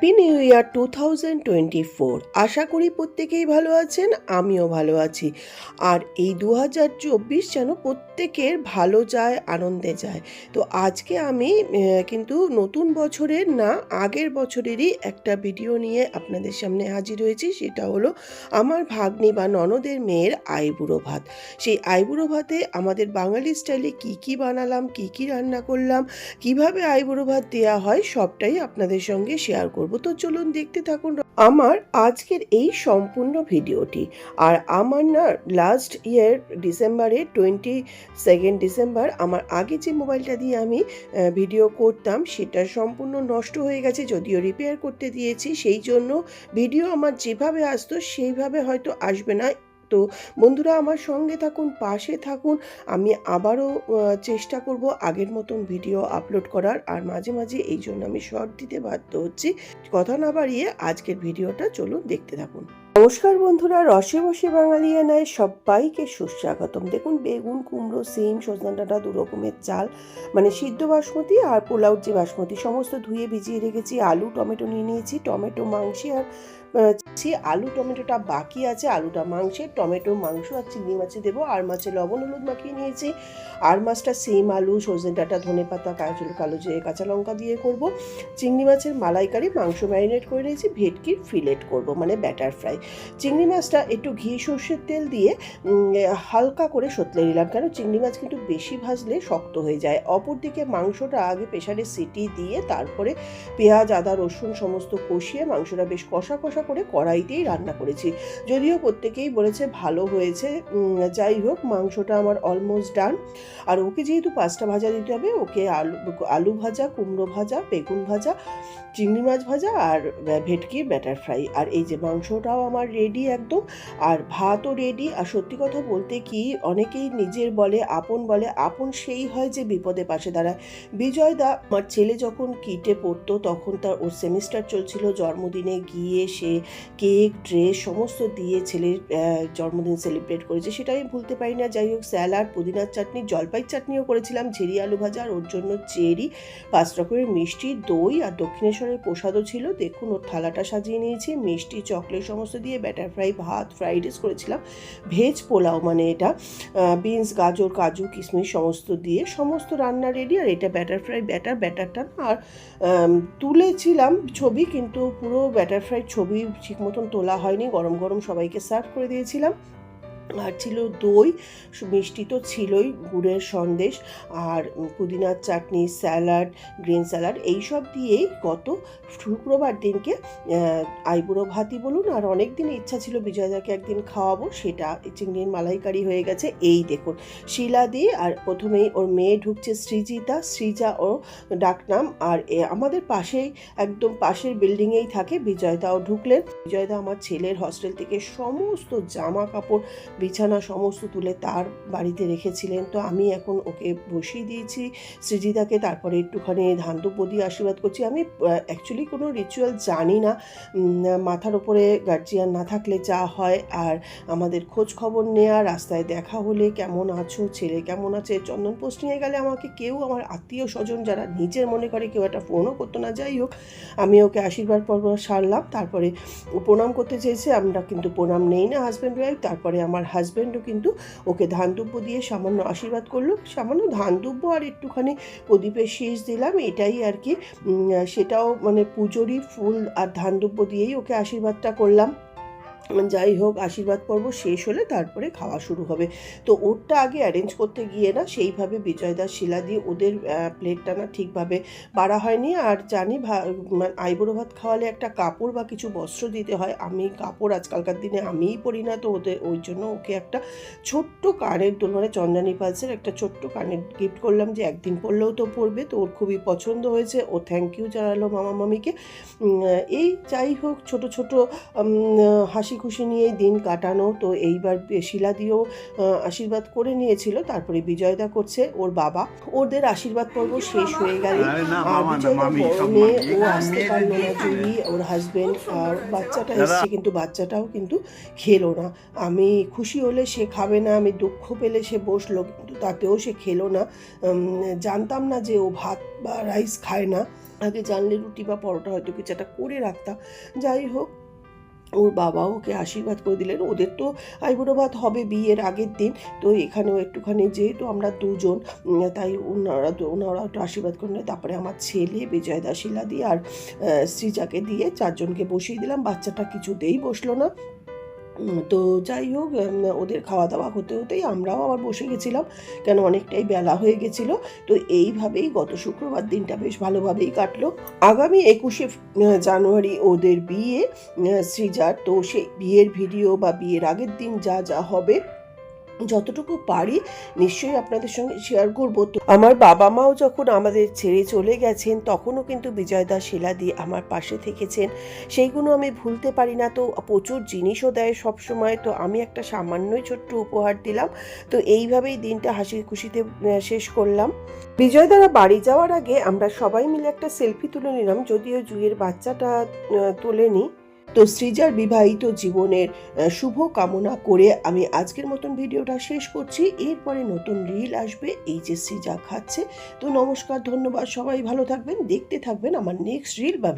Happy new year two thousand twenty four আশা করি প্রত্যেকেই ভালো আছেন, আমিও ভালো আছি। আর এই দু হাজার চব্বিশ যেন প্রত্যেকের ভালো যায়, আনন্দে যায়। তো আজকে আমি কিন্তু নতুন বছরের না, আগের বছরেরই একটা ভিডিও নিয়ে আপনাদের সামনে হাজির হয়েছি। সেটা হলো আমার ভাগ্নি বা ননদের মেয়ের আইবুড়ো ভাত। সেই আইবুড়ো ভাতে আমাদের বাঙালি স্টাইলে কি কি বানালাম, কি কি রান্না করলাম, কীভাবে আইবুড়ো ভাত দেওয়া হয়, সবটাই আপনাদের সঙ্গে শেয়ার করব। তো চলুন দেখতে থাকুন আমার আজকের এই সম্পূর্ণ ভিডিওটি। আর আমার না লাস্ট ইয়ার ডিসেম্বরে টোয়েন্টি সেকেন্ড ডিসেম্বর আমার আগে যে মোবাইলটা দিয়ে আমি ভিডিও করতাম, সেটা সম্পূর্ণ নষ্ট হয়ে গেছে, যদিও রিপেয়ার করতে দিয়েছি, সেই জন্য ভিডিও আমার যেভাবে আসতো, সেইভাবে হয়তো আসবে না। তো বন্ধুরা, আমার সঙ্গে থাকুন, পাশে থাকুন। আমি আবারও চেষ্টা করব আগের মতন ভিডিও আপলোড করার। আর মাঝে মাঝে এই জন্য আমি শর্ট দিতে বাধ্য হচ্ছি। কথা না বাড়িয়ে আজকের ভিডিওটা চলুন দেখতে থাকুন। নমস্কার বন্ধুরা, রসে বসে বাঙালিয়ানায় সবাইকে সুস্বাগতম। দেখুন, বেগুন, কুমড়ো, সিম, সজনা ডাঁটা, দু রকমের চাল মানে সিদ্ধ বাসমতি আর পোলাও যে বাসমতি। সমস্ত ধুয়ে ভিজিয়ে রেখেছি, আলু, টমেটো নিয়ে নিয়েছি, টমেটো, মাংসে আর ছি, আলু টমেটোটা বাকি আছে। আলুটা মাংসে টমেটো মাংস আর চিংড়ি মাছে দেবো। আর মাছে লবণ হলুদ মাখিয়ে নিয়েছি। আর মাছটা সেম আলু সজনে ডাঁটা ধনে পাতা কাজু কালো জিরে কাঁচা লঙ্কা দিয়ে করব। চিংড়ি মাছের মালাইকারি মাংস ম্যারিনেট করে নিয়েছি। ভেটকির ফিলেট করব মানে ব্যাটার ফ্রাই। চিংড়ি মাছটা একটু ঘি সর্ষের তেল দিয়ে হালকা করে সতলে নিলাম। কেন? চিংড়ি মাছ কিন্তু বেশি ভাজলে শক্ত হয়ে যায়। অপরদিকে মাংসটা আগে প্রেশারে সিটি দিয়ে তারপরে পেঁয়াজ আদা রসুন সমস্ত কষিয়ে মাংসটা বেশ কষা কষা করে কড়াইতেই রান্না করেছি। যদিও প্রত্যেকেই বলেছে ভালো হয়েছে যাই হোক, মাংসটা আমার অলমোস্ট ডান আর ওকে যেহেতু পাঁচটা ভাজা দিতে হবে, ওকে আলু আলু ভাজা, কুমড়ো ভাজা, বেগুন ভাজা, চিংড়ি মাছ ভাজা আর ভেটকি ব্যাটার ফ্রাই আর এই যে মাংসটাও আমার রেডি একদম, আর ভাতও রেডি আর সত্যি কথা বলতে কি, অনেকেই নিজের বলে, আপন বলে, আপন সেই হয় যে বিপদে পাশে দাঁড়ায়। বিজয় দা, আমার ছেলে যখন কিটে পড়তো, তখন তার ওর সেমিস্টার চলছিল, জন্মদিনে গিয়ে সে কেক, ড্রেস, সমস্ত দিয়ে ছেলের জন্মদিন সেলিব্রেট করেছে, সেটা আমি ভুলতে পারি না। যাই হোক স্যালাড পুদিনার চাটনি, জলপাই চাটনিও করেছিলাম, ঝেরি আলু ভাজা আর ওর জন্য চেরি, পাঁচ রকমের মিষ্টি, দই আর দক্ষিণেশ্বরের প্রসাদও ছিল। দেখুন, ওর থালাটা সাজিয়ে নিয়েছি, মিষ্টি, চকলেট সমস্ত দিয়ে ব্যাটার ফ্রাই ভাত ফ্রাইড রাইস করেছিলাম। ভেজ পোলাও মানে এটা বিনস গাজর, কাজু, কিশমিশ সমস্ত দিয়ে সমস্ত রান্না রেডি আর এটা ব্যাটার ফ্রাই ব্যাটার ব্যাটারটা না আর তুলেছিলাম ছবি, কিন্তু পুরো ব্যাটার ফ্রাই ছবি ঠিক মতন তোলা হয়নি। গরম গরম সবাইকে সার্ভ করে দিয়েছিলাম। আর ছিল দই, মিষ্টি তো ছিলই, গুড়ের সন্দেশ আর পুদিনার চাটনি, স্যালাড, গ্রিন স্যালাড, এইসব দিয়েই গত শুক্রবার দিনকে আইবুড়ো ভাতি বলুন, আর অনেক দিন ইচ্ছা ছিল বিজয়দাকে একদিন খাওয়াবো, সেটা চিংড়ির মালাইকারি হয়ে গেছে, এই দেখুন। শিলা দিয়ে আর প্রথমেই ওর মেয়ে ঢুকছে সৃজিতা, সৃজা ও ডাকনাম, আর আমাদের পাশেই, একদম পাশের বিল্ডিংয়েই থাকে বিজয়দাও ঢুকলেন। বিজয়দা আমার ছেলের হস্টেল থেকে সমস্ত জামা কাপড় বিছানা সমস্ত তুলে তার বাড়িতে রেখেছিলেন। তো আমি এখন ওকে বসিয়ে দিয়েছি। সৃজিতাকে তারপরে একটুখানি ধান দিয়ে আশীর্বাদ করছি। আমি অ্যাকচুয়ালি কোনো রিচুয়াল জানি না। মাথার ওপরে গার্জিয়ান না থাকলে যা হয় আর আমাদের খোঁজ খবর নেওয়া, রাস্তায় দেখা হলে কেমন আছো, ছেলে কেমন আছে, চন্দন পোস্টিংয়ে গেলে আমাকে কেউ, আমার আত্মীয় স্বজন যারা নিজের মনে করে কেউ একটা ফোনও করতো না, যাই হোক, আমি ওকে আশীর্বাদ পর্ব সারলাম। তারপরে প্রণাম করতে চেয়েছে। আমরা কিন্তু প্রণাম নেই না হাজব্যান্ড ওয়াইফ তারপরে আমার হাজব্যান্ডও কিন্তু ওকে ধান দুব্য দিয়ে সামান্য আশীর্বাদ করল। সামান্য ধান দুব্য আর একটুখানি প্রদীপের শেষ দিলাম, এটাই আর কি। সেটাও মানে পুজোরই ফুল আর ধান দুব্য দিয়েই ওকে আশীর্বাদটা করলাম। যাই হোক, আশীর্বাদ পর্ব শেষ হলে তারপরে খাওয়া শুরু হবে। তো ওরটা আগে অ্যারেঞ্জ করতে গিয়ে না, সেইভাবে বিজয়দাস শিলা দিয়ে ওদের প্লেটটা না ঠিকভাবে বাড়া হয়নি। আর জানি মানে আইবুড়ো ভাত খাওয়ালে একটা কাপড় বা কিছু বস্ত্র দিতে হয়। আমি কাপড় আজকালকার দিনে আমিই পরি না, তো ওদের, ওই জন্য ওকে একটা ছোট্ট কানের দুল মানে চন্দ্রানী পালসের একটা ছোট্ট কানের গিফট করলাম যে একদিন পরলেও তো পরবে, তো ওর খুবই পছন্দ হয়েছে। ও থ্যাংক ইউ জানালো মামা মামিকে এই যাই হোক, ছোট ছোট হাসি খুশি নিয়ে দিন কাটানো তো এইবার শিলা দিয়েও আশীর্বাদ করে নিয়েছিল। তারপরে বিজয়দা করছে ওর বাবা। ওদের আশীর্বাদ পর্ব শেষ হয়ে গেল। আর বিজয়দা মেয়ে ও আসতে পারল না দিয়েছে। ওর হাজবেন্ড আর বাচ্চাটা এসছে কিন্তু বাচ্চাটাও কিন্তু খেলো না। আমি খুশি হলে সে খাবে না আমি দুঃখ পেলে সে বসল কিন্তু তাতেও সে খেলো না। উম, জানতাম না যে ও ভাত বা রাইস খায় না। আগে জানলে রুটি বা পরোটা হয়তো কিছু একটা করে রাখতাম যাই হোক ওর বাবা ওকে আশীর্বাদ করে দিলেন। ওদের তো আইবুড়ো হবে বিয়ের আগের দিন। তো এখানেও একটুখানি যেহেতু আমরা দুজন তাই ওনারা ওনারা একটু আশীর্বাদ করলেন তারপরে আমার ছেলে বিজয় দাসিলা দিয়ে আর শ্রীজাকে দিয়ে চারজনকে বসিয়ে দিলাম। বাচ্চাটা কিছুতেই বসল না। তো যাই হোক ওদের খাওয়া দাওয়া হতে হতেই আমরাও আবার বসে গেছিলাম। কেন অনেকটাই বেলা হয়ে গেছিল। তো এইভাবেই গত শুক্রবার দিনটা বেশ ভালোভাবেই কাটলো। আগামী একুশে জানুয়ারি ওদের বিয়ে। শ্রীজার তো সেই বিয়ের ভিডিও বা বিয়ের আগের দিন যা যা হবে যতটুকু পারি নিশ্চয়ই আপনাদের সঙ্গে শেয়ার করব। তো আমার বাবা মাও যখন আমাদের ছেড়ে চলে গেছেন, তখনও কিন্তু বিজয়দা শিলাদি আমার পাশে থেকেছেন। সেইগুলো আমি ভুলতে পারি না। তো প্রচুর জিনিসও দেয় সবসময়। তো আমি একটা সামান্যই ছোট্ট উপহার দিলাম। তো এইভাবেই দিনটা হাসি খুশিতে শেষ করলাম। বিজয় দ্বারা বাড়ি যাওয়ার আগে আমরা সবাই মিলে একটা সেলফি তুলে নিলাম। যদিও জুয়ের বাচ্চাটা তোলেনি। তো সৃজার বিবাহিত জীবনের শুভ কামনা করে আমি আজকের মতন ভিডিওটা শেষ করছি। এরপরে নতুন রিল আসবে, এই যে সৃজা খাচ্ছে। তো নমস্কার, ধন্যবাদ সবাই, ভালো থাকবেন, দেখতে থাকবেন আমার নেক্সট রিল বা ভিডিও